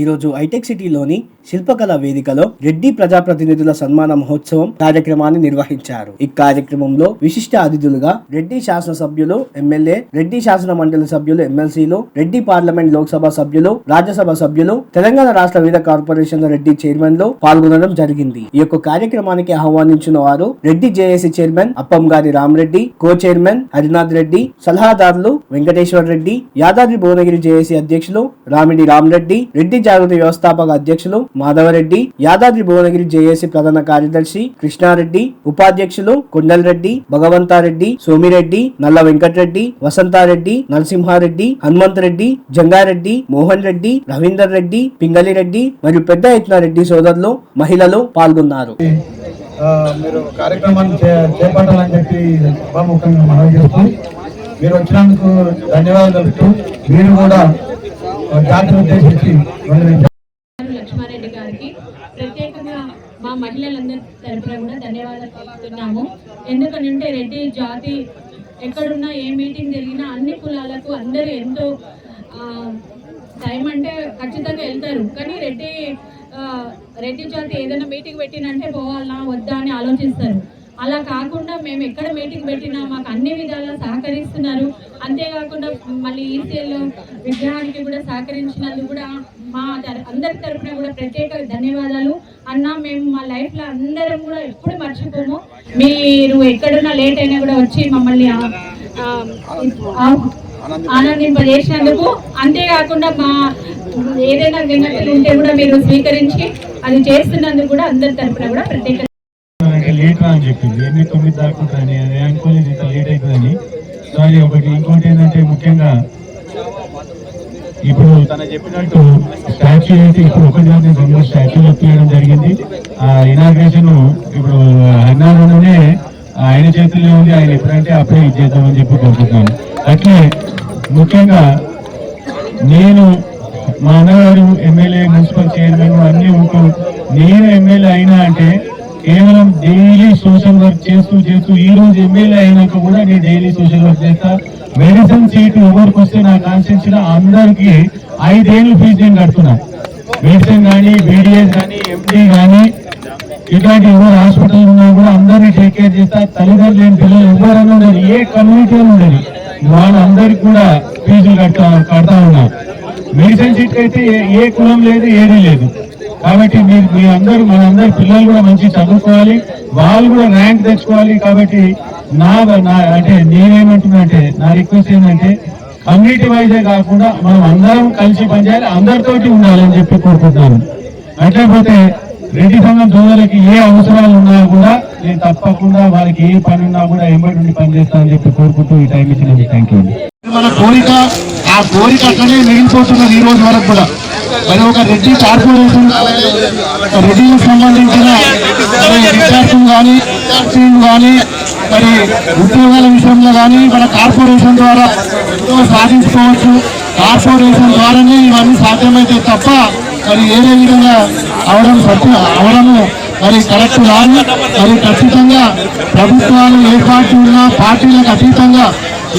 ఈరోజు హైటెక్ సిటీలోని శిల్పకళ వేదికలో రెడ్డి ప్రజాప్రతినిధుల సన్మాన మహోత్సవం కార్యక్రమాన్ని నిర్వహించారు. ఈ కార్యక్రమంలో విశిష్ట అతిథులుగా రెడ్డి శాసనసభ్యులు ఎమ్మెల్యే రెడ్డి శాసన మండలి సభ్యులు ఎమ్మెల్సీలు రెడ్డి పార్లమెంట్ లోక్సభ సభ్యులు రాజ్యసభ సభ్యులు తెలంగాణ రాష్ట్ర వివిధ కార్పొరేషన్ల రెడ్డి చైర్మన్లో పాల్గొనడం జరిగింది. ఈ యొక్క కార్యక్రమానికి ఆహ్వానించిన వారు Reddy JAC chairman Appangari Ramareddy co chairman Harinath Reddy సలహాదారులు వెంకటేశ్వర రెడ్డి యాదాద్రి భువనగిరి జేఏసీ అధ్యక్షులు రామిడి రామరెడ్డి రెడ్డి జాగృతి వ్యవస్థాపక అధ్యక్షులు మాధవరెడ్డి యాదాద్రి భువనగిరి జేఏసీ ప్రధాన కార్యదర్శి కృష్ణారెడ్డి ఉపాధ్యక్షులు కొండలరెడ్డి భగవంతారెడ్డి సోమిరెడ్డి నల్ల వెంకటరెడ్డి వసంతారెడ్డి నరసింహారెడ్డి హనుమంతరెడ్డి జంగారెడ్డి మోహన్ రెడ్డి రవీందర్ రెడ్డి పింగళిరెడ్డి మరియు పెద్ద ఎత్తున రెడ్డి సోదరులు మహిళలు పాల్గొన్నారు. మీరు కార్యక్రమాన్ని చేపట్టాలని చెప్పి సభాముఖంగా మనవి చేస్తూ మీరు వచ్చినందుకు ధన్యవాదాలు తెలుపుతూ మీరు కూడా లక్ష్మారెడ్డి గారికి ప్రత్యేకంగా మా మహిళలందరి తరఫున కూడా ధన్యవాదాలు తెలుపుతున్నాము. ఎందుకంటే రెడ్డి జాతి ఎక్కడున్నా ఏ మీటింగ్ జరిగినా అన్ని కులాలకు అందరూ ఎంతో టైం అంటే ఖచ్చితంగా వెళ్తారు. కానీ రెడ్డి రెడ్డి జాతి ఏదైనా మీటింగ్ పెట్టినంటే పోవాలా వద్దా అని ఆలోచిస్తారు. అలా కాకుండా మేము ఎక్కడ మీటింగ్ పెట్టినా మాకు అన్ని విధాలా సహకరిస్తున్నారు. అంతేకాకుండా మళ్ళీ ఈసీఎల్లో విగ్రహానికి కూడా సహకరించినందుకు కూడా మా అందరి తరపున కూడా ప్రత్యేక ధన్యవాదాలు. అన్న మేము మా లైఫ్లో అందరం కూడా ఎప్పుడు మర్చిపోము. మీరు ఎక్కడున్నా లేట్ అయినా కూడా వచ్చి మమ్మల్ని ఆనందింపజేసినందుకు. అంతేకాకుండా మా ఏదైనా విన్నతులు ఉంటే కూడా మీరు స్వీకరించి అది చేస్తున్నందుకు కూడా అందరి తరపున కూడా ప్రత్యేక లేట్ రా అని చెప్పింది. ఎన్ని తొమ్మిది దాకుంటారని అది అనుకోలేదు ఇంత లేట్ అవుతుందని సారీ ఒకటి ఇంకోటి ఏంటంటే ముఖ్యంగా ఇప్పుడు తన చెప్పినట్టు స్టాచ్యూ అయితే ఇప్పుడు ఒక జాతి రెండు స్టాచ్యూలు తీయడం జరిగింది. ఆ ఇనాగ్రేషన్ ఇప్పుడు అన్నారనే ఆయన చేతుల్లో ఉంది ఆయన ఎప్పుడంటే అప్పుడే ఇచ్చేద్దామని చెప్పి కోరుకుంటున్నాను. అట్లే ముఖ్యంగా నేను మా అన్నగారు ఎమ్మెల్యే మున్సిపల్ చైర్మన్ అన్ని ఉంటూ నేను ఎమ్మెల్యే అయినా అంటే కేవలం డైలీ సోషల్ వర్క్ చేస్తూ చేస్తూ ఈ రోజు ఎమ్మెల్యే అయినాక కూడా నేను డైలీ సోషల్ వర్క్ చేస్తా. మెడిసిన్ సీట్ ఎవరికి వస్తే నా కాన్స్టిట్యూన్సీ అందరికి ఐదేళ్ళు ఫీజు నేను కడుతున్నా. మెడిసిన్ కానీ బీడిఎస్ కానీ ఎండి కానీ ఇట్లాంటి ఎవరు హాస్పిటల్ ఉన్నా కూడా అందరినీ టేక్ కేర్ చేస్తా. తల్లిదండ్రులు లేని పిల్లలు ఎవరైనా ఉండరు ఏ కమ్యూనిటీ ఉండదు వాళ్ళందరికీ కూడా ఫీజులు కడతా కడతా ఉన్నారు మెడిసిన్ సీట్ అయితే ఏ- ఏ కులం లేదు ఏదీ లేదు. కాబట్టి మీరు మీ అందరూ మనందరి పిల్లలు కూడా మంచి చదువుకోవాలి. వాళ్ళు కూడా ర్యాంక్ తెచ్చుకోవాలి కాబట్టి నా నా అంటే నేనేమంటున్నా అంటే నా రిక్వెస్ట్ ఏంటంటే కమ్యూనిటీ వైజే కాకుండా మనం అందరం కలిసి పనిచేయాలి అందరితోటి ఉండాలని చెప్పి కోరుకుంటున్నాను. అట్లేకపోతే రెడ్డి సంఘం సోదరులకి ఏ అవసరాలు ఉన్నా కూడా నేను తప్పకుండా వారికి ఏ పని ఉన్నా కూడా ఎంబడి ఉండి పనిచేస్తానని చెప్పి కోరుకుంటూ ఈ టైం ఇచ్చినందుకు థ్యాంక్ యూ మన కోరిక ఆ కోరిక అట్లనే మిగిలిపోతున్నది ఈ రోజు వరకు కూడా. మరి ఒక రెడ్డి కార్పొరేషన్ రెడ్డికి సంబంధించిన విద్యార్థులు కానీ కానీ మరి ఉద్యోగాల విషయంలో కానీ మన కార్పొరేషన్ ద్వారా సాధించుకోవచ్చు. కార్పొరేషన్ ద్వారానే ఇవన్నీ సాధ్యమైతే తప్ప మరి ఏదే విధంగా అవడం సత్య అవడము మరి కరెక్ట్ కాదు. మరి ఖచ్చితంగా ప్రభుత్వాలు ఏ పార్టీ ఉన్నా పార్టీలకు అతీతంగా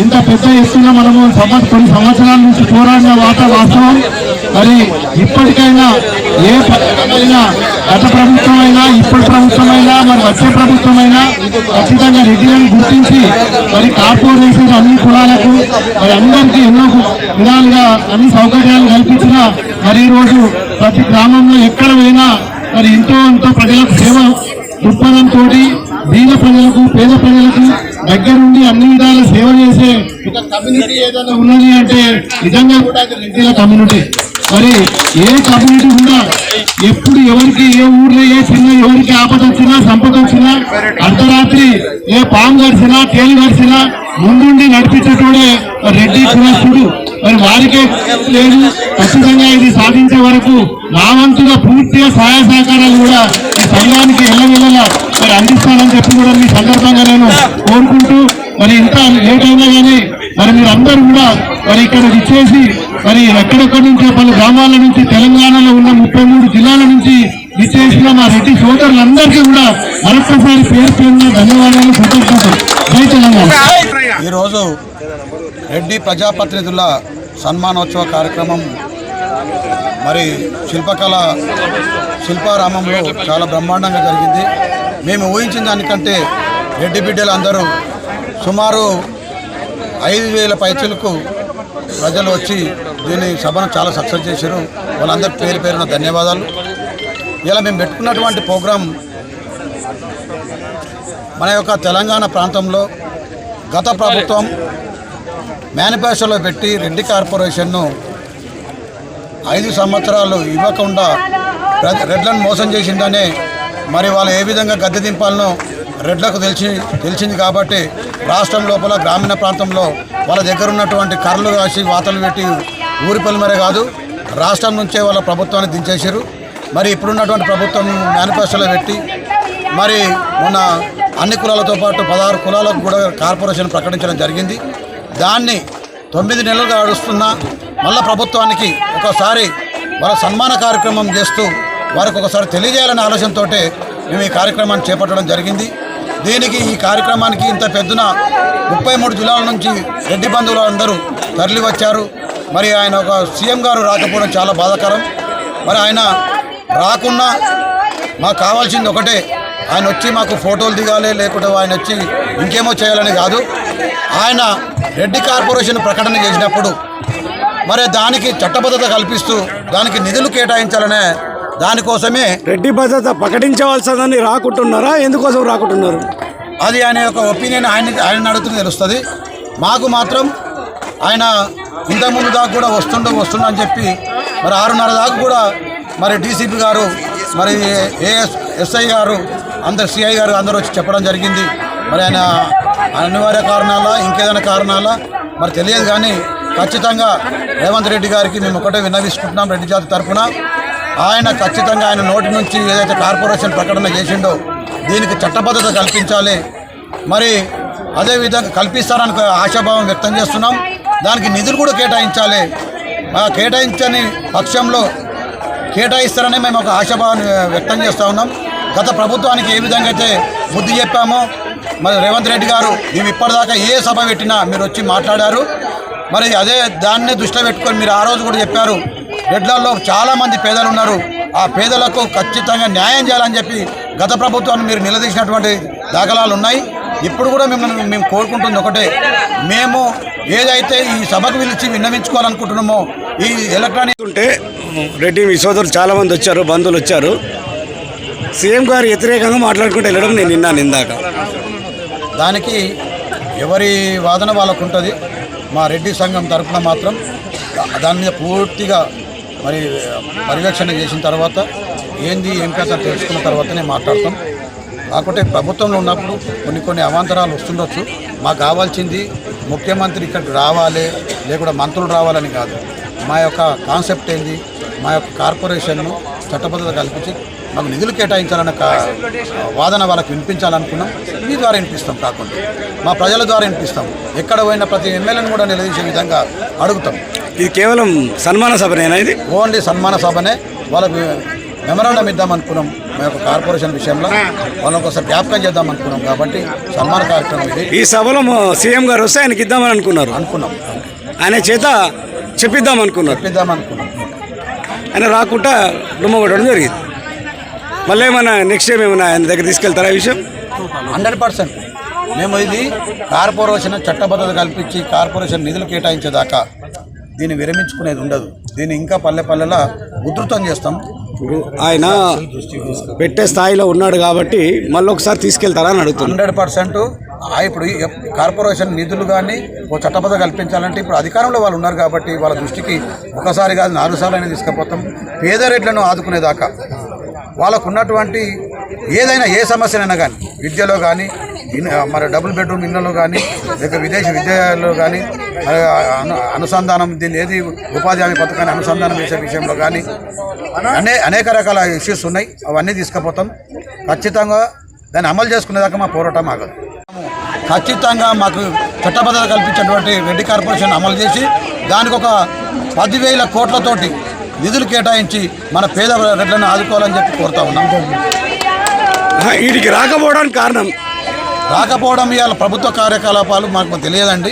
ఇంత పెద్ద ఎత్తున మనము సంవత్సరం కొన్ని సంవత్సరాల నుంచి పోరాడిన వాత వాస్తవం. మరి ఇప్పటికైనా ఏ ప్రభుత్వమైనా గత ప్రభుత్వమైనా ఇప్పటి ప్రభుత్వమైనా మరి వచ్చే ప్రభుత్వం అయినా ఖచ్చితంగా రెడ్డిలను గుర్తించి మరి కార్పొరేషన్ అన్ని కులాలకు మరి అందరికీ ఎన్నో విధాలుగా అన్ని సౌకర్యాలు కల్పించిన మరి ఈరోజు రోజు ప్రతి గ్రామంలో ఎక్కడ పోయినా మరి ఎంతో ఎంతో ప్రజలకు సేవ దృక్పథంతో బీద ప్రజలకు పేద ప్రజలకు దగ్గరుండి అన్ని విధాల సేవ చేసే ఒక కమ్యూనిటీ ఏదైనా ఉన్నది అంటే నిజంగా కూడా అది రెడ్డిల కమ్యూనిటీ మరి ఏ కమ్యూనిటీ కూడా ఎప్పుడు ఎవరికి ఏ ఊర్లో ఏ చిన్న ఎవరికి ఆపద వచ్చినా సంపద వచ్చినా అర్ధరాత్రి ఏ పాము గడిచినా తేలు గడిచినా ముందుండి నడిపించేటోడే రెడ్డి కులస్తుడు మరి వారికే లేదు. ఖచ్చితంగా ఇది సాధించే వరకు నా వంతుగా పూర్తిగా సహాయ సహకారాలు కూడా ఈ సంఘానికి ఎల్లవెల్లలా మరి అందిస్తానని చెప్పి కూడా మీ సందర్భంగా నేను కోరుకుంటూ మరి ఇంత లేట్ అయినా కానీ మరి మీరు అందరూ కూడా మరి ఇక్కడ ఇచ్చేసి మరి ఎక్కడెక్కడి నుంచో పలు గ్రామాల నుంచి తెలంగాణలో ఉన్న ముప్పై మూడు జిల్లాల నుంచి ఇచ్చేసిన మా రెడ్డి సోదరులందరికీ కూడా మరొకసారి పేరు పేరున ధన్యవాదాలు కృతజ్ఞతలు జై తెలంగాణ. ఈరోజు రెడ్డి ప్రజాప్రతినిధుల సన్మానోత్సవ కార్యక్రమం మరి శిల్పకళ శిల్పారామంలో చాలా బ్రహ్మాండంగా జరిగింది. మేము ఊహించిన దానికంటే రెడ్డి బిడ్డలు అందరూ సుమారు ఐదు వేల పైచలకు ప్రజలు వచ్చి దీన్ని సభను చాలా సక్సెస్ చేశారు. వాళ్ళందరి పేరు పేరున ధన్యవాదాలు. ఇలా మేము పెట్టుకున్నటువంటి ప్రోగ్రాం మన యొక్క తెలంగాణ ప్రాంతంలో గత ప్రభుత్వం మేనిఫెస్టోలో పెట్టి రెడ్డి కార్పొరేషన్ను ఐదు సంవత్సరాలు ఇవ్వకుండా రెడ్- రెడ్లను మోసం చేసిందనే మరి వాళ్ళు ఏ విధంగా గద్దె దింపాలనో రెడ్లకు తెలిసి తెలిసింది కాబట్టి రాష్ట్రం లోపల గ్రామీణ ప్రాంతంలో వాళ్ళ దగ్గర ఉన్నటువంటి కర్రలు కాసి వాతలు పెట్టి ఊరి పొలిమరే కాదు రాష్ట్రం నుంచే వాళ్ళ ప్రభుత్వాన్ని దించేశారు. మరి ఇప్పుడున్నటువంటి ప్రభుత్వం మేనిఫెస్టోలో పెట్టి మరి మొన్న అన్ని కులాలతో పాటు పదహారు కులాలకు కూడా కార్పొరేషన్ ప్రకటించడం జరిగింది. దాన్ని తొమ్మిది నెలలుగా నడుస్తున్నా మళ్ళా ప్రభుత్వానికి ఒకసారి వాళ్ళ సన్మాన కార్యక్రమం చేస్తూ వారికి ఒకసారి తెలియజేయాలనే ఆలోచనతో మేము ఈ కార్యక్రమాన్ని చేపట్టడం జరిగింది. దీనికి ఈ కార్యక్రమానికి ఇంత పెద్దన ముప్పై మూడు జిల్లాల నుంచి రెడ్డి బంధువులు అందరూ తరలి వచ్చారు. మరి ఆయన ఒక సీఎం గారు రాకపోవడం చాలా బాధాకరం. మరి ఆయన రాకున్నా మాకు కావాల్సింది ఒకటే. ఆయన వచ్చి మాకు ఫోటోలు దిగాలి లేకుంటే ఆయన వచ్చి ఇంకేమో చేయాలని కాదు. ఆయన రెడ్డి కార్పొరేషన్ ప్రకటన చేసినప్పుడు మరి దానికి చట్టబద్ధత కల్పిస్తూ దానికి నిధులు కేటాయించాలనే దానికోసమే రెడ్డి భద్రత ప్రకటించవలసిందని రాకుంటున్నారా? ఎందుకోసం రాకుంటున్నారు? అది ఆయన యొక్క ఒపీనియన్ ఆయన ఆయన అడుగుతుంది తెలుస్తుంది. మాకు మాత్రం ఆయన ఇంతకుముందు దాకా కూడా వస్తుండు వస్తుండని అని చెప్పి మరి ఆరున్నర దాకా కూడా మరి డీసీపీ గారు మరి ఏఎస్ ఎస్ఐ గారు అందరు సిఐ గారు అందరూ వచ్చి చెప్పడం జరిగింది. మరి ఆయన అనివార్య కారణాల ఇంకేదైనా కారణాల మరి తెలియదు కానీ ఖచ్చితంగా రేవంత్ రెడ్డి గారికి మేము ఒకటే విన్నవిస్తున్నాం రెడ్డి జాతి తరఫున. ఆయన ఖచ్చితంగా ఆయన నోటి నుంచి ఏదైతే కార్పొరేషన్ ప్రకటన చేసిండో దీనికి చట్టబద్ధత కల్పించాలి. మరి అదేవిధంగా కల్పిస్తారని ఆశాభావం వ్యక్తం చేస్తున్నాం. దానికి నిధులు కూడా కేటాయించాలి. ఆ కేటాయించని పక్షంలో కేటాయిస్తారని మేము ఒక ఆశాభావాన్ని వ్యక్తం చేస్తూ ఉన్నాం. గత ప్రభుత్వానికి ఏ విధంగా అయితే బుద్ధి చెప్పామో మరి రేవంత్ రెడ్డి గారు మేము ఇప్పటిదాకా ఏ సభ పెట్టినా మీరు వచ్చి మాట్లాడారు. మరి అదే దాన్నే దృష్టిలో పెట్టుకొని మీరు ఆ రోజు కూడా చెప్పారు. రెడ్లలో చాలామంది పేదలు ఉన్నారు. ఆ పేదలకు ఖచ్చితంగా న్యాయం చేయాలని చెప్పి గత ప్రభుత్వాన్ని మీరు నిలదీసినటువంటి దాఖలాలు ఉన్నాయి. ఇప్పుడు కూడా మిమ్మల్ని మేము కోరుకుంటుంది ఒకటే. మేము ఏదైతే ఈ సభకు పిలిచి విన్నవించుకోవాలనుకుంటున్నామో ఈ ఎలక్ట్రానిక్ ఉంటే రెడ్డి మీ సోదరులు చాలా మంది వచ్చారు బంధువులు వచ్చారు. సీఎం గారు వ్యతిరేకంగా మాట్లాడుకుంటూ వెళ్ళడం నేను విన్నాను ఇందాక. దానికి ఎవరి వాదన వాళ్ళకు ఉంటుంది. మా రెడ్డి సంఘం తరఫున మాత్రం దాని మీద పూర్తిగా మరి పర్యవేక్షణ చేసిన తర్వాత ఏంది ఏం కథ తెలుసుకున్న తర్వాతనే మాట్లాడతాం. కాకపోతే ప్రభుత్వంలో ఉన్నప్పుడు కొన్ని కొన్ని అవాంతరాలు వస్తుండొచ్చు. మాకు కావాల్సింది ముఖ్యమంత్రి ఇక్కడికి రావాలి లేకుండా మంత్రులు రావాలని కాదు. మా యొక్క కాన్సెప్ట్ ఏంది మా యొక్క కార్పొరేషన్ను చట్టబద్ధత కల్పించి మాకు నిధులు కేటాయించాలన్న కా- వాదన వాళ్ళకి వినిపించాలనుకున్నాం. మీ ద్వారా వినిపిస్తాం కాకుండా. మా ప్రజల ద్వారా వినిపిస్తాం. ఎక్కడ పోయిన ప్రతి ఎమ్మెల్యేని కూడా నిలదీసే విధంగా అడుగుతాం. ఇది కేవలం సన్మాన సభనేనా ఇది? ఓన్లీ సన్మాన సభనే. వాళ్ళకి మెమరాండం ఇద్దాం అనుకున్నాం. మా యొక్క కార్పొరేషన్ విషయంలో వాళ్ళకి ఒకసారి జ్ఞాపకం చేద్దాం అనుకున్నాం కాబట్టి సన్మాన కార్యక్రమం ఇది. ఈ సభలో సీఎం గారు వస్తే ఆయనకి ఇద్దామని అనుకున్నారు. అనుకున్నాం. ఆయన చేత చెప్పిద్దాం అనుకున్నారు. చెప్పిద్దాం అనుకున్నాం. ఆయన రాకుండా డుమ్మ కొట్టడం జరిగింది. మళ్ళీ ఏమైనా నెక్స్ట్ టైం ఏమైనా ఆయన దగ్గర తీసుకెళ్తారా ఈ విషయం? Hundred percent. మేము ఇది కార్పొరేషన్ చట్టబద్ధత కల్పించి కార్పొరేషన్ నిధులు కేటాయించేదాకా దీన్ని విరమించుకునేది ఉండదు. దీన్ని ఇంకా పల్లె పల్లెలా ఉధృతం చేస్తాం. ఆయన పెట్టే స్థాయిలో ఉన్నాడు కాబట్టి మళ్ళీ ఒకసారి తీసుకెళ్తారా అని అడుగుతున్నాను. Hundred percent. ఇప్పుడు కార్పొరేషన్ నిధులు కానీ ఓ చట్టబద్ధ కల్పించాలంటే ఇప్పుడు అధికారంలో వాళ్ళు ఉన్నారు కాబట్టి వాళ్ళ దృష్టికి ఒకసారి కాదు నాలుగు సార్లు అయినా తీసుకుపోతాం. పేద రేట్లను ఆదుకునేదాకా వాళ్ళకున్నటువంటి ఏదైనా ఏ సమస్యనైనా కానీ విద్యలో కానీ మరి డబుల్ బెడ్రూమ్ ఇళ్ళలో కానీ లేక విదేశీ విద్యలో కానీ మరి అను- అనుసంధానం దీన్ని ఏది ఉపాధి హామీ పథకాన్ని అనుసంధానం చేసే విషయంలో కానీ అనే అనేక రకాల ఇష్యూస్ ఉన్నాయి. అవన్నీ తీసుకుపోతాం. ఖచ్చితంగా దాన్ని అమలు చేసుకునేదాకా మా పోరాటం ఆగదు. ఖచ్చితంగా మాకు చట్టబద్ధత కల్పించినటువంటి రెడ్డి కార్పొరేషన్ అమలు చేసి దానికి ఒక పదివేల కోట్లతోటి నిధులు కేటాయించి మన పేద రెడ్లను ఆదుకోవాలని చెప్పి కోరుతా ఉన్నాం. వీటికి రాకపోవడానికి కారణం రాకపోవడం ఇవాళ ప్రభుత్వ కార్యకలాపాలు మాకు తెలియదండి.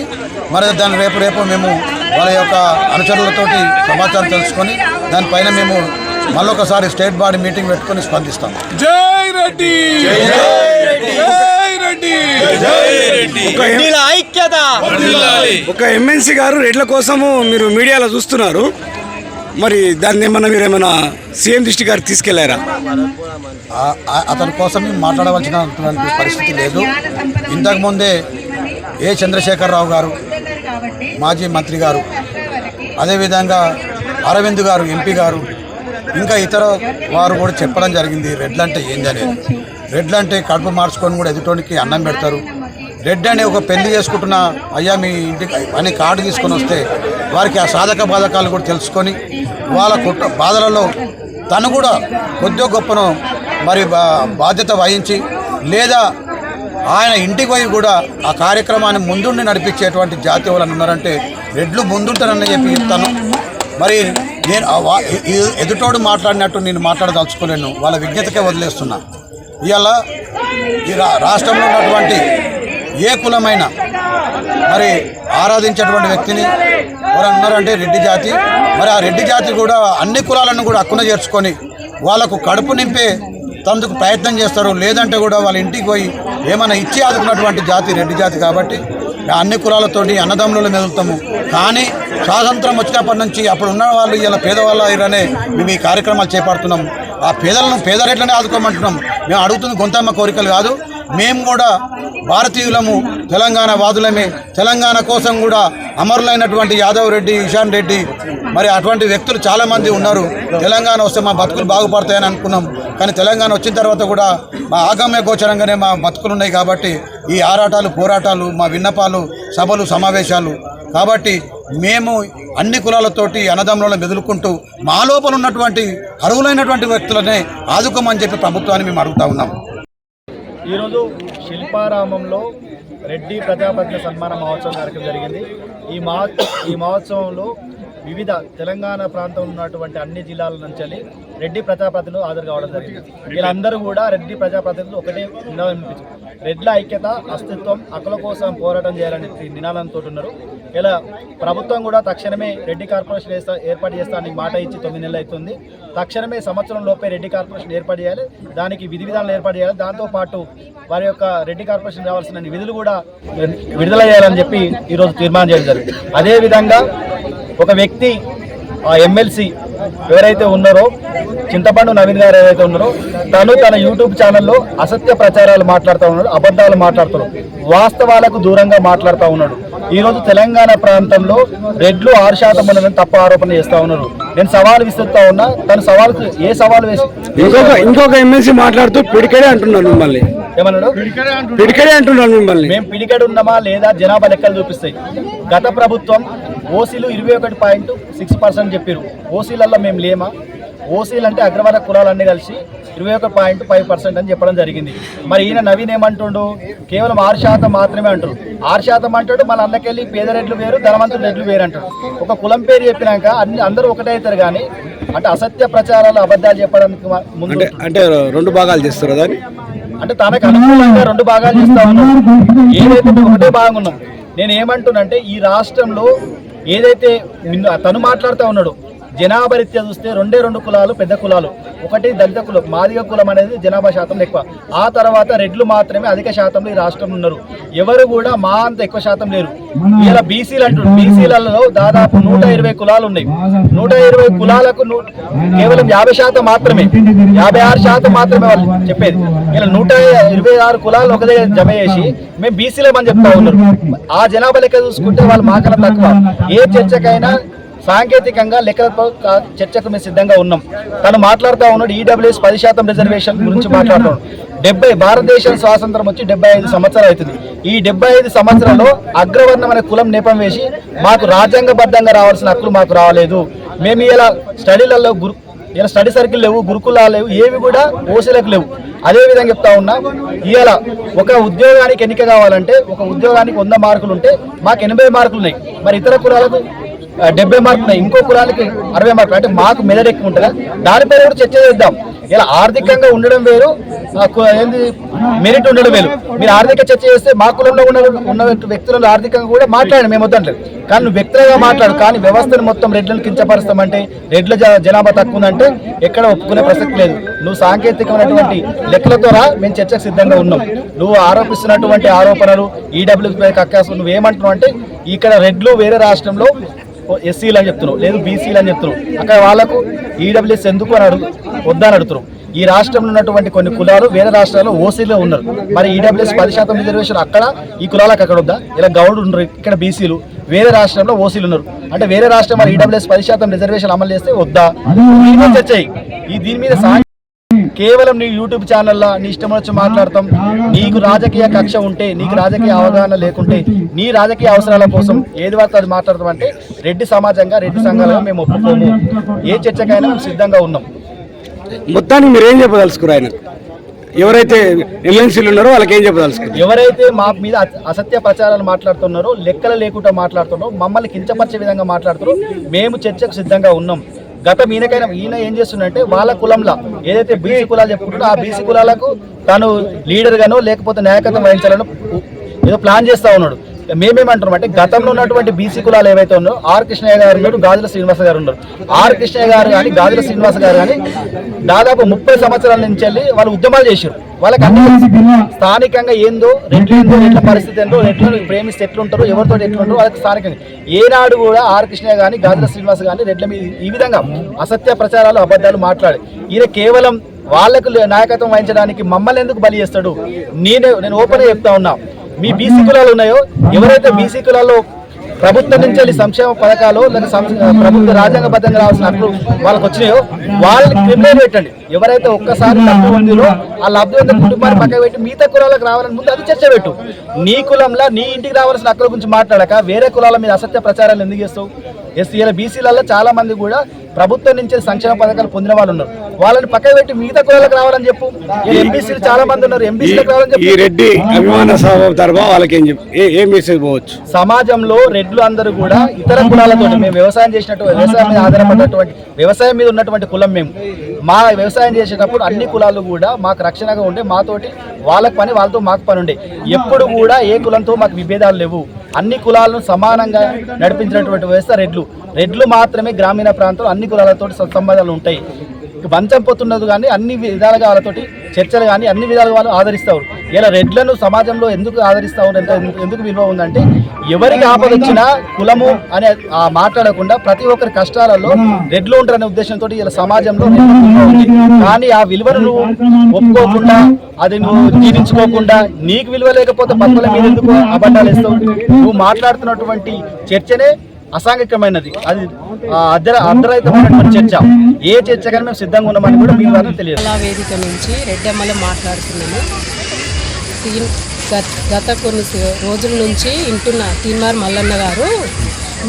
మరి దాన్ని రేపు రేపు మేము వాళ్ళ యొక్క అనుచరులతోటి సమాచారం తెలుసుకొని దానిపైన మేము మళ్ళొకసారి స్టేట్ బాడీ మీటింగ్ పెట్టుకొని స్పందిస్తాం. జై రెడ్డి! జై రెడ్డి! ఒక ఎం- ఒక ఎమ్మెన్సీ గారు రెడ్ల కోసము మీరు మీడియాలో చూస్తున్నారు. మరి దాన్ని ఏమన్నా మీరు ఏమైనా సీఎం దృష్టి గారికి తీసుకెళ్ళారా? అతని కోసం మేము మాట్లాడవలసినటువంటి పరిస్థితి లేదు. ఇంతకుముందే ఏ చంద్రశేఖరరావు గారు మాజీ మంత్రి గారు అదేవిధంగా అరవింద్ గారు ఎంపీ గారు ఇంకా ఇతర వారు కూడా చెప్పడం జరిగింది రెడ్లు అంటే ఏంది అనేది. రెడ్లు అంటే కడుపు మార్చుకొని కూడా ఎదుటోనికి అన్నం పెడతారు. రెడ్ అనే ఒక పెళ్ళి చేసుకుంటున్న అయ్యా మీ ఇంటికి అని కార్డు తీసుకొని వస్తే వారికి ఆ సాధక బాధకాలు కూడా తెలుసుకొని వాళ్ళ కుట బాధలలో తను కూడా కొద్దిగా గొప్పను మరి బా- బాధ్యత వహించి లేదా ఆయన ఇంటికి పోయి కూడా ఆ కార్యక్రమాన్ని ముందుండి నడిపించేటువంటి జాతి వాళ్ళని ఉన్నారంటే రెడ్లు ముందుంటారని చెప్పి చెప్తాను. మరి నేను ఎదుటోడు మాట్లాడినట్టు నేను మాట్లాడదలుచుకోలేను. వాళ్ళ విజ్ఞతకే వదిలేస్తున్నా. ఇవాళ ఈ రా- రాష్ట్రంలో ఉన్నటువంటి ఏ కులమైన మరి ఆరాధించేటువంటి వ్యక్తిని ఎవరు అంటే రెడ్డి జాతి. మరి ఆ రెడ్డి జాతి కూడా అన్ని కులాలను కూడా హక్కున చేర్చుకొని వాళ్ళకు కడుపు నింపే తందుకు ప్రయత్నం చేస్తారు. లేదంటే కూడా వాళ్ళ ఇంటికి పోయి ఏమైనా ఇచ్చి ఆదుకున్నటువంటి జాతి రెడ్డి జాతి కాబట్టి అన్ని కులాలతోటి అన్నదమ్ములు మెదులుతాము కానీ స్వాతంత్రం వచ్చినప్పటి నుంచి అప్పుడు ఉన్న వాళ్ళు ఇలా పేదవాళ్ళు అయ్యారనే మేము ఈ కార్యక్రమాలు చేపడుతున్నాం. ఆ పేదలను పేద రేట్లనే ఆదుకోమంటున్నాం. మేము అడుగుతున్న గొంతమ్మ కోరికలు కాదు. మేము కూడా భారతీయులము తెలంగాణ వాదులమే. తెలంగాణ కోసం కూడా అమరులైనటువంటి యాదవ్ రెడ్డి ఇషాన్ రెడ్డి మరి అటువంటి వ్యక్తులు చాలామంది ఉన్నారు. తెలంగాణ వస్తే మా బతుకులు బాగుపడతాయని అనుకున్నాం. కానీ తెలంగాణ వచ్చిన తర్వాత కూడా మా ఆగమ్య గోచరంగానే మా బతుకులు ఉన్నాయి కాబట్టి ఈ ఆరాటాలు పోరాటాలు మా విన్నపాలు సభలు సమావేశాలు. కాబట్టి మేము అన్ని కులాలతోటి అన్నదమ్ములను మెదులుకుంటూ మా లోపల ఉన్నటువంటి అరువులైనటువంటి వ్యక్తులనే ఆదుకోమని చెప్పి ప్రభుత్వాన్ని మేము అడుగుతా ఉన్నాం. ఈరోజు శిల్పారామంలో రెడ్డి ప్రజాపతిని సన్మాన మహోత్సవం కార్యక్రమం జరిగింది. ఈ మహో ఈ మహోత్సవంలో వివిధ తెలంగాణ ప్రాంతంలో ఉన్నటువంటి అన్ని జిల్లాల నుంచి రెడ్డి ప్రజాప్రతినిధులు హాజరు కావడం జరిగింది. వీళ్ళందరూ కూడా రెడ్డి ప్రజాప్రతినిధులు ఒకటే నినాదం రెడ్ల ఐక్యత అస్తిత్వం అకల కోసం పోరాటం చేయాలని నినాదంతో ఉన్నారు. ఇలా ప్రభుత్వం కూడా తక్షణమే రెడ్డి కార్పొరేషన్ వేస్తా ఏర్పాటు చేస్తానని మాట ఇచ్చి తొమ్మిది నెలలు అవుతుంది. తక్షణమే సంవత్సరం లోపే రెడ్డి కార్పొరేషన్ ఏర్పాటు చేయాలి. దానికి విధి విధానాలు ఏర్పాటు చేయాలి. దాంతోపాటు వారి యొక్క రెడ్డి కార్పొరేషన్ కావాల్సిన విధులు కూడా విడుదల చేయాలని చెప్పి ఈరోజు తీర్మానం చేయడం జరిగింది. అదేవిధంగా ఒక వ్యక్తి ఆ ఎమ్మెల్సీ ఎవరైతే ఉన్నారో చింతపండు నవీన్ గారు ఏదైతే ఉన్నారో తను తన యూట్యూబ్ ఛానల్లో అసత్య ప్రచారాలు మాట్లాడుతూ ఉన్నాడు అబద్ధాలు మాట్లాడుతున్నాడు వాస్తవాలకు దూరంగా మాట్లాడుతూ ఉన్నాడు. ఈ రోజు తెలంగాణ ప్రాంతంలో రెడ్లు ఆరు శాతం ఉన్నదని తప్పు ఆరోపణ చేస్తా ఉన్నారు. నేను సవాల్ విసురుతా ఉన్నా తను సవాల్ ఏ సవాల్ వేసి ఇంకొక ఇంకొక ఎమ్మెల్సీ మాట్లాడుతూ పిడికడే అంటున్నారు మిమ్మల్ని. ఏమన్నాడు? పిడికడే అంటున్నారు మిమ్మల్ని. మేము పిడికెడు ఉన్నామా లేదా జనాభా లెక్కలు చూపిస్తాయి. గత ప్రభుత్వం ఓసీలు ఇరవై ఒకటి పాయింట్ సిక్స్ పర్సెంట్ చెప్పారు ఓసీలలో మేము లేమా? ఓసీలు అంటే అగ్రవర్ణ కులాలన్నీ కలిసి ఇరవై ఒక పాయింట్ ఫైవ్ పర్సెంట్ అని చెప్పడం జరిగింది. మరి ఈయన నవీన్ ఏమంటుండు? కేవలం ఆరు శాతం మాత్రమే అంటారు ఆరు శాతం అంటాడు మన అన్నకెళ్ళి పేద రెడ్లు వేరు ధనవంతుల రెడ్లు వేరు అంటాడు ఒక కులం పేరు చెప్పినాక అన్ని అందరూ ఒకటే అవుతారు కానీ అంటే అసత్య ప్రచారాలు అబద్ధాలు చెప్పడానికి ముందు అంటే అంటే రెండు భాగాలు చేస్తారు దాన్ని? అంటే తనకు అనుకూలంగా రెండు భాగాలు చేస్తా ఉన్నాం. ఏదైతే ఒకటే భాగం ఉన్నాం. నేను ఏమంటున్నంటే ఈ రాష్ట్రంలో ఏదైతే తను మాట్లాడుతూ ఉన్నాడు జనాభా రీత్యా చూస్తే రెండే రెండు కులాలు పెద్ద కులాలు. ఒకటి దళిత కులం మాదిగ కులం అనేది జనాభా శాతం ఎక్కువ. ఆ తర్వాత రెడ్లు మాత్రమే అధిక శాతంలో ఈ రాష్ట్రంలో ఉన్నారు. ఎవరు కూడా మా అంత ఎక్కువ శాతం లేరు. ఇలా బీసీలు అంటున్నారు. బీసీలలో దాదాపు నూట ఇరవై కులాలు ఉన్నాయి. నూట ఇరవై కులాలకు కేవలం యాభై శాతం మాత్రమే. యాభై ఆరు శాతం మాత్రమే వాళ్ళు చెప్పేది. ఇలా నూట ఇరవై ఆరు కులాలు ఒక దగ్గర జమ చేసి మేము బీసీలమని చెప్తా ఉన్నారు. ఆ జనాభా లెక్క చూసుకుంటే వాళ్ళు మాకన్నా తక్కువ. ఏ చర్చకైనా సాంకేతికంగా లెక్కలతో చర్చకు మేము సిద్ధంగా ఉన్నాం. తను మాట్లాడుతూ ఉన్నాడు ఈడబ్ల్యూఎస్ పది శాతం రిజర్వేషన్ గురించి మాట్లాడుతున్నాడు డెబ్బై భారతదేశం స్వాతంత్రం వచ్చి డెబ్బై ఐదు సంవత్సరాలు అవుతుంది. ఈ డెబ్బై ఐదు సంవత్సరాల్లో అగ్రవర్ణం అనే కులం నేపం వేసి మాకు రాజ్యాంగబద్ధంగా రావాల్సిన హక్కులు మాకు రాలేదు. మేము ఇలా స్టడీలలో గురు ఇలా స్టడీ సర్కిల్ లేవు గురుకులాలు లేవు ఏవి కూడా ఓసీలకు లేవు. అదేవిధంగా చెప్తా ఉన్నా ఇవాళ ఒక ఉద్యోగానికి ఎన్నిక కావాలంటే ఒక ఉద్యోగానికి వంద మార్కులు ఉంటే మాకు ఎనభై మార్కులు ఉన్నాయి మరి ఇతర కులాలకు డెబ్బై మార్కులు ఇంకో కులాలకి అరవై మార్కులు. అంటే మాకు మెదడు ఎక్కువ ఉంటుందా దానిపై కూడా చర్చ చేద్దాం. ఇలా ఆర్థికంగా ఉండడం వేరు ఏంది మెరిట్ ఉండడం వేరు. మీరు ఆర్థిక చర్చ చేస్తే మా కులంలో ఉన్న ఉన్న వ్యక్తులను ఆర్థికంగా కూడా మాట్లాడండి మేము వద్దట్లేదు కానీ నువ్వు వ్యక్తులుగా మాట్లాడు కానీ వ్యవస్థను మొత్తం రెడ్లను కించపరుస్తామంటే రెడ్ల జనాభా తక్కువ ఉందంటే ఎక్కడ ఒప్పుకునే ప్రసక్తి లేదు. నువ్వు సాంకేతికమైనటువంటి లెక్కలతో రా మేము చర్చకు సిద్ధంగా ఉన్నాం. నువ్వు ఆరోపిస్తున్నటువంటి ఆరోపణలు ఈడబ్ల్యూపీ కక్కాసు నువ్వు ఏమంటున్నావు అంటే ఇక్కడ రెడ్లు వేరే రాష్ట్రంలో ఎస్సీలు అని చెప్తున్నావు లేదు బీసీలు అని చెప్తున్నావు. అక్కడ వాళ్ళకు ఈడబ్ల్యూఎస్ ఎందుకు అని అడుగు వద్దని అడుగుతున్నావు. ఈ రాష్ట్రంలో ఉన్నటువంటి కొన్ని కులాలు వేరే రాష్ట్రాల్లో ఓసీలో ఉన్నారు. మరి ఈడబ్ల్యూఎస్ పది శాతం రిజర్వేషన్ అక్కడ ఈ కులాలకు అక్కడ వద్దా ఇలా గౌడ్ ఉన్నారు ఇక్కడ బీసీలు వేరే రాష్ట్రంలో ఓసీలు ఉన్నారు. అంటే వేరే రాష్ట్రం మరి ఈడబ్ల్యూఎస్ పది శాతం రిజర్వేషన్ అమలు చేస్తే వద్దా? చర్చ. ఈ దీని మీద కేవలం నీ యూట్యూబ్ ఛానల్లో నీ ఇష్టం వచ్చి మాట్లాడతాం. నీకు రాజకీయ కక్ష ఉంటే నీకు రాజకీయ అవగాహన లేకుంటే నీ రాజకీయ అవసరాల కోసం ఏది వార్త అది మాట్లాడతాం అంటే రెడ్డి సమాజంగా రెడ్డి సంఘాలుగా మేము ఒప్పుకోము. ఏ చర్చకైనా మేము సిద్ధంగా ఉన్నాం. మొత్తానికి మీరు ఏం చెప్పదలుచుకున్నారు ఆయన? ఎవరైతే ఎమ్మెల్సీలు ఉన్నారో వాళ్ళకి ఏం చెప్పదలుచుకున్నారు? ఎవరైతే మా మీద అస- అసత్య ప్రచారాలు మాట్లాడుతున్నారో లెక్కలు లేకుండా మాట్లాడుతున్నారో మమ్మల్ని కించపరిచే విధంగా మాట్లాడుతున్నారో మేము చర్చకు సిద్ధంగా ఉన్నాం. గతం ఈయనకైనా ఈయన ఏం చేస్తుందంటే వాళ్ళ కులంలో ఏదైతే బీసీ కులాలు చెప్పుకుంటారో ఆ బీసీ కులాలకు తాను లీడర్ గానో లేకపోతే నాయకత్వం వహించాలనో ఏదో ప్లాన్ చేస్తా ఉన్నాడు. మేమేమంటున్నాం అంటే గతంలో ఉన్నటువంటి బీసీ కులాలు ఏవైతే ఉన్నాయో ఆర్ కృష్ణయ్య గారు ఉన్నారు గాజుల శ్రీనివాస గారు ఉన్నారు. ఆర్ కృష్ణయ్య గారు కానీ గాజుల శ్రీనివాస గారు కానీ దాదాపు ముప్పై సంవత్సరాల నుంచి వెళ్ళి వాళ్ళు ఉద్యమాలు చేశారు వాళ్ళకి అన్ని. స్థానికంగా ఏందో ఏందో ఎట్ల పరిస్థితి ఏందో రెడ్లను ప్రేమిస్తే ఎట్లుంటారో ఎవరితో ఎట్లుంటారో వాళ్ళకి స్థానికంగా. ఏనాడు కూడా ఆర్ కృష్ణయ్య కానీ గాజుల శ్రీనివాస్ కానీ రెడ్ల మీద ఈ విధంగా అసత్య ప్రచారాలు అబద్ధాలు మాట్లాడి ఈయన కేవలం వాళ్ళకు నాయకత్వం వహించడానికి మమ్మల్ని ఎందుకు బలి చేస్తాడు? నేను నేను ఓపెన్ చెప్తా ఉన్నా. మీ బీసీ కులాలు ఉన్నాయో ఎవరైతే బీసీ కులాల్లో ప్రభుత్వం నుంచి వెళ్ళి సంక్షేమ పథకాలు లేదా సం- ప్రభుత్వ రాజ్యాంగబద్ధంగా రావాల్సిన హక్కులు వాళ్ళకి వచ్చినాయో వాళ్ళని క్రిమినల్ పెట్టండి. ఎవరైతే ఒక్కసారి లబ్ధి పొందిరో ఆ లబ్ధి పొందిన కుటుంబాన్ని పక్కకు పెట్టి మిగతా కులాలకు రావాలని ముందు అది చర్చ పెట్టు. నీ కులంలో నీ ఇంటికి రావాల్సిన హక్కుల గురించి మాట్లాడక వేరే కులాల మీద అసత్య ప్రచారాలు ఎందుకు చేస్తావు? ఎస్సీ బీసీలలో చాలా మంది కూడా ప్రభుత్వం నుంచి సంక్షేమ పథకాలు పొందిన వాళ్ళు ఉన్నారు. వాళ్ళని పక్కన పెట్టి మిగతా కులాలకు రావాలని చెప్పు. ఎంబీసీలు చాలా మంది ఉన్నారు ఎంబీసీలకు రావాలని ఈ చెప్పు రెడ్డి అభిమాన సభ తరఫా వాళ్ళకి ఏం చెప్పు ఏ- ఏం మెసేజ్ పోవచ్చు? సమాజంలో రెడ్లు అందరూ కూడా ఇతర కులాలతో మేము వ్యవసాయం చేసినట్టు వ్యవసాయం మీద ఆధారపడినటువంటి వ్యవసాయం మీద ఉన్నటువంటి కులం మేము. మా వ్యవసాయం చేసేటప్పుడు అన్ని కులాలు కూడా మాకు రక్షణగా ఉండే మాతోటి వాళ్ళకి పని వాళ్ళతో మాకు పని ఉండే. ఎప్పుడు కూడా ఏ కులంతో మాకు విభేదాలు లేవు. అన్ని కులాలను సమానంగా నడిపించినటువంటి వ్యవస్థ రెడ్లు. రెడ్లు మాత్రమే గ్రామీణ ప్రాంతంలో అన్ని కులాలతో సత్సంబంధాలు ఉంటాయి. బంచం పోతున్నది కానీ అన్ని విధాలుగా వాళ్ళతోటి చర్చలు కానీ అన్ని విధాలుగా వాళ్ళు ఆదరిస్తారు. ఇలా రెడ్లను సమాజంలో ఎందుకు ఆదరిస్తావు ఎంత ఎందుకు విలువ ఉందంటే ఎవరికి ఆపదొచ్చినా కులము అనే మాట్లాడకుండా ప్రతి ఒక్కరి కష్టాలలో రెడ్లు ఉంటారనే ఉద్దేశంతో ఇలా సమాజంలో కానీ ఆ విలువను నువ్వు ఒప్పుకోకుండా అది నువ్వు జీవించుకోకుండా నీకు విలువ లేకపోతే పక్కల మీద ఎందుకు అబద్ధాలు వేస్తావు? నువ్వు మాట్లాడుతున్నటువంటి చర్చనే అసాంఘికమైనది. అది ఆ, అర్ధ అర్ధరహితమైనటువంటి చర్చ. ఏ చర్చకైనా మేము సిద్ధంగా ఉన్నామని కూడా మీ ద్వారా తెలియదు. వేదిక నుంచి రెడ్డమ్మలో మాట్లాడుతున్నాము. గత కొన్ని రోజుల నుంచి వింటున్న తీన్మార్ మల్లన్న గారు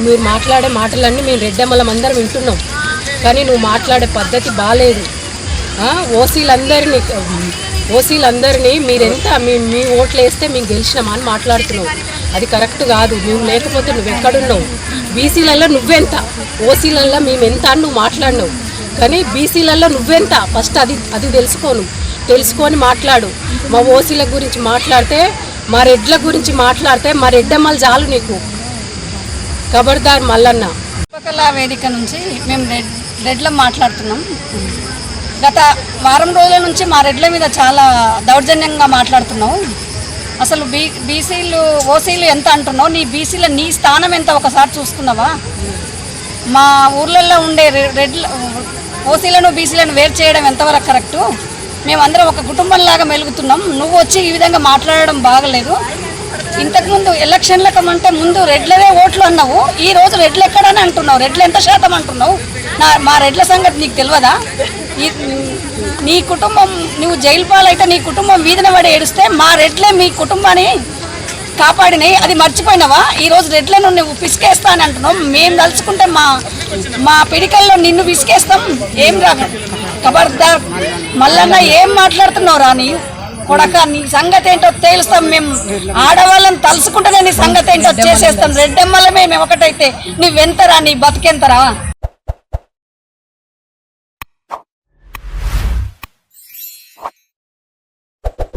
మీరు మాట్లాడే మాటలన్నీ మేము రెడ్డమ్మలం అందరం వింటున్నాం. కానీ నువ్వు మాట్లాడే పద్ధతి బాగాలేదు ఓసీలందరినీ ఓసీలందరినీ మీరెంత మీ మీ ఓట్లు వేస్తే మీకు గెలిచినామా అని మాట్లాడుతున్నావు అది కరెక్ట్ కాదు. నువ్వు లేకపోతే నువ్వు ఎక్కడున్నావు బీసీలలో నువ్వెంత? ఓసీలలో మేము ఎంత అని నువ్వు మాట్లాడినావు. కానీ బీసీలలో నువ్వెంత? ఫస్ట్ అది అది తెలుసుకోను తెలుసుకొని మాట్లాడు. మా ఓసీల గురించి మాట్లాడితే మా రెడ్ల గురించి మాట్లాడితే మా రెడ్డమ్మలు చాలు నీకు. కబర్దార్ మల్లన్న. ఉపకళా వేదిక నుంచి మేము రెడ్ రెడ్ల మాట్లాడుతున్నాం. గత వారం రోజుల నుంచి మా రెడ్ల మీద చాలా దౌర్జన్యంగా మాట్లాడుతున్నాం. అసలు బీ బీసీలు ఓసీలు ఎంత అంటున్నావు? నీ బీసీల నీ స్థానం ఎంత ఒకసారి చూసుకున్నావా మా ఊర్లలో ఉండే రెడ్ రెడ్ల ఓసీలను బీసీలను వేరు చేయడం ఎంతవరకు కరెక్టు? మేమందరం ఒక కుటుంబంలాగా మెలుగుతున్నాం. నువ్వు వచ్చి ఈ విధంగా మాట్లాడడం బాగలేదు. ఇంతకుముందు ఎలక్షన్ల కమంటే ముందు రెడ్లవే ఓట్లు అన్నావు. ఈ రోజు రెడ్లు ఎక్కడని అంటున్నావు? రెడ్లు ఎంత శాతం అంటున్నావు? నా మా రెడ్ల సంగతి నీకు తెలియదా? నీ కుటుంబం నువ్వు జైలు పాలైతే నీ కుటుంబం వీధిన పడి ఏడిస్తే మా రెడ్లే మీ కుటుంబాన్ని కాపాడినాయి. అది మర్చిపోయినావా? ఈ రోజు రెడ్లను నువ్వు పిసికేస్తా అని అంటున్నావు. మేము తలుచుకుంటే మా మా పిడికల్లో నిన్ను పిసికేస్తాం ఏం రా కబర్దార్? మల్లన్న ఏం మాట్లాడుతున్నావు రా నీ కొడక నీ సంగతి ఏంటో తేలుస్తాం మేము. ఆడవాళ్ళని తలుసుకుంటేనే నీ సంగతి ఏంటో చేసేస్తాం. రెడ్డెమ్మలమే మేము ఒకటైతే. నువ్వెంతరా నీ బతికెంతరా